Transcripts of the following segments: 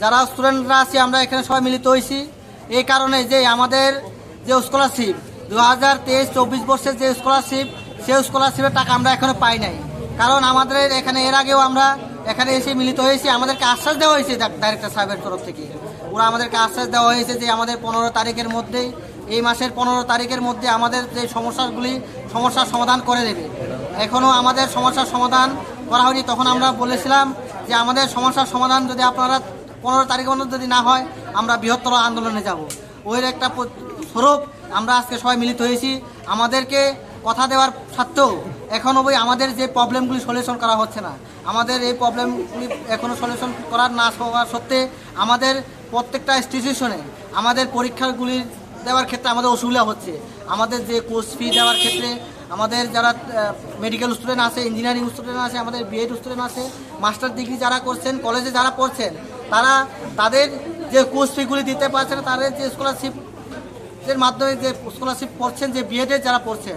যারা স্টুডেন্টরা আছি, আমরা এখানে সবাই মিলিত হয়েছি। এই কারণে যে আমাদের যে স্কলারশিপ দু হাজার তেইশ, চব্বিশ বর্ষের যে স্কলারশিপ সেই স্কলারশিপের টাকা আমরা এখনও পাই নাই। কারণ আমাদের এখানে, এর আগেও আমরা এখানে এসে মিলিত হয়েছি। আমাদেরকে আশ্বাস দেওয়া হয়েছে ডাইরেক্টর সাহেবের তরফ থেকে। ওরা আমাদেরকে আশ্বাস দেওয়া হয়েছে যে আমাদের পনেরো তারিখের মধ্যেই, এই মাসের পনেরো তারিখের মধ্যে আমাদের যে সমস্যাগুলি, সমস্যার সমাধান করে দেবে। এখনও আমাদের সমস্যার সমাধান করা হয়নি। তখন আমরা বলেছিলাম যে আমাদের সমস্যার সমাধান যদি আপনারা পনেরো তারিখ মধ্যে যদি না হয়, আমরা বৃহত্তর আন্দোলনে যাব। ওই একটা স্বরূপ আমরা আজকে সবাই মিলিত হয়েছি। আমাদেরকে কথা দেওয়ার সত্ত্বেও এখন অবধি আমাদের যে প্রবলেমগুলি সলিউশন করা হচ্ছে না। আমাদের এই প্রবলেমগুলি এখনও সলিউশন করার না হওয়ার সত্ত্বে আমাদের প্রত্যেকটা ইনস্টিটিউশনে আমাদের পরীক্ষাগুলি দেওয়ার ক্ষেত্রে আমাদের অসুবিধা হচ্ছে। আমাদের যে কোর্স ফি দেওয়ার ক্ষেত্রে আমাদের যারা মেডিকেল স্টুডেন্ট আছে ইঞ্জিনিয়ারিং স্টুডেন্ট আছে, আমাদের বিএড স্টুডেন্ট আছে মাস্টার ডিগ্রি যারা করছেন কলেজে যারা পড়ছেন তারা তাদের যে কোর্স ফিগুলি দিতে পারছে না, তাদের যে স্কলারশিপ এর মাধ্যমে যে স্কলারশিপ পড়ছেন, যে বিএডে যারা পড়ছেন,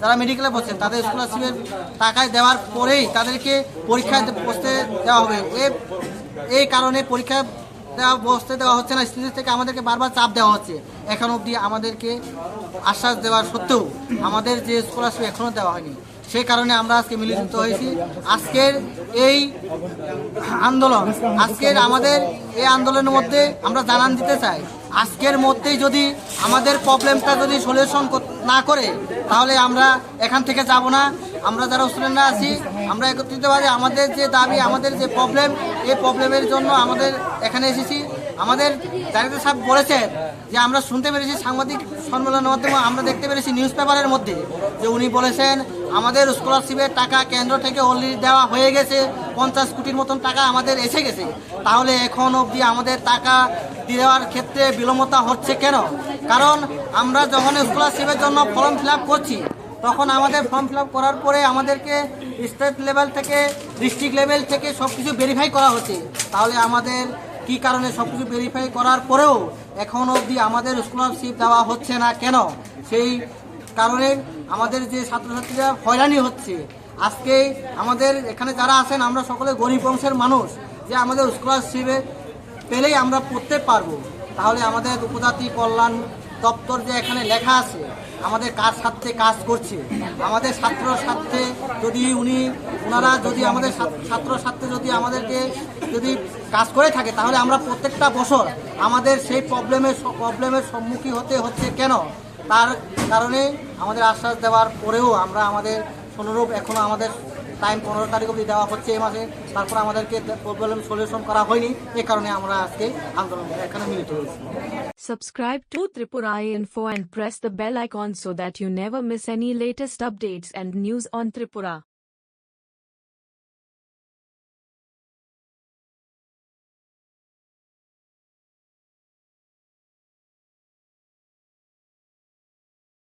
যারা মেডিকেলে পড়ছেন, তাদের স্কলারশিপের টাকায় দেওয়ার পরেই তাদেরকে পরীক্ষা বসতে দেওয়া হবে। এই কারণে পরীক্ষা দেওয়া, বসতে দেওয়া হচ্ছে না। স্টুডেন্ট থেকে আমাদেরকে বারবার চাপ দেওয়া হচ্ছে। এখন অবধি আমাদেরকে আশ্বাস দেওয়ার সত্ত্বেও আমাদের যে স্কলারশিপ এখনও দেওয়া হয়নি। সেই কারণে আমরা আজকে মিলিত হয়েছি। আজকের এই আন্দোলন, আজকের আমাদের এই আন্দোলনের মধ্যে আমরা জানান দিতে চাই। আজকের মধ্যেই যদি আমাদের প্রবলেমটা যদি সলিউশন না করে, তাহলে আমরা এখান থেকে যাব না। আমরা যারা স্টুডেন্টরা আছি, আমরা একত্রিত একত্রিতভাবে আমাদের যে দাবি, আমাদের যে প্রবলেম এই প্রবলেমের জন্য আমাদের এখানে এসেছি। আমাদের ডাইরেক্টর সাহেব বলেছেন যে আমরা শুনতে পেরেছি সাংবাদিক সম্মেলনের মাধ্যমে, আমরা দেখতে পেরেছি নিউজ পেপারের মধ্যে যে উনি বলেছেন, আমাদের স্কলারশিপের টাকা কেন্দ্র থেকে অলরেডি দেওয়া হয়ে গেছে, পঞ্চাশ কোটির মতন টাকা আমাদের এসে গেছে। তাহলে এখন অবধি আমাদের টাকা দেওয়ার ক্ষেত্রে বিলম্বতা হচ্ছে কেন? কারণ আমরা যখন স্কলারশিপের জন্য ফর্ম ফিল করছি, তখন আমাদের ফর্ম ফিল করার পরে আমাদেরকে স্টেট লেভেল থেকে ডিস্ট্রিক্ট লেভেল থেকে সব কিছু ভেরিফাই করা হচ্ছে। তাহলে আমাদের কি কারণে সব কিছু ভেরিফাই করার পরেও এখন অবধি আমাদের স্কলারশিপ দেওয়া হচ্ছে না কেন? সেই কারণে আমাদের যে ছাত্রছাত্রীরা হয়রানি হচ্ছে। আজকে আমাদের এখানে যারা আছেন, আমরা সকলে গরিব বংশের মানুষ, যে আমাদের স্কলারশিপে পেলেই আমরা পড়তে পারব। তাহলে আমাদের উপজাতি কল্যাণ দপ্তর যে এখানে লেখা আছে আমাদের কার স্বার্থে কাজ করছে? আমাদের ছাত্র স্বার্থে যদি উনি ওনারা যদি আমাদের ছাত্র- স্বার্থে যদি আমাদেরকে যদি কাজ করে থাকে, তাহলে আমরা প্রত্যেকটা বছর আমাদের সেই প্রবলেমের প্রবলেমের সম্মুখীন হতে হচ্ছে কেন? তার কারণে আমাদের আশ্বাস দেওয়ার পরেও আমরা আমাদের অনুরূপ এখনও আমাদের টাইম পনেরো তারিখ অবধি দেওয়া হচ্ছে এই মাসে তারপর আমাদেরকে প্রবলেম সলিউশন করা হয়নি এ কারণে আমরা আজকে আন্দোলন এখানে মিলিত হয়েছি Subscribe to Tripura Info and press the bell icon so that you never miss any latest updates and news on Tripura.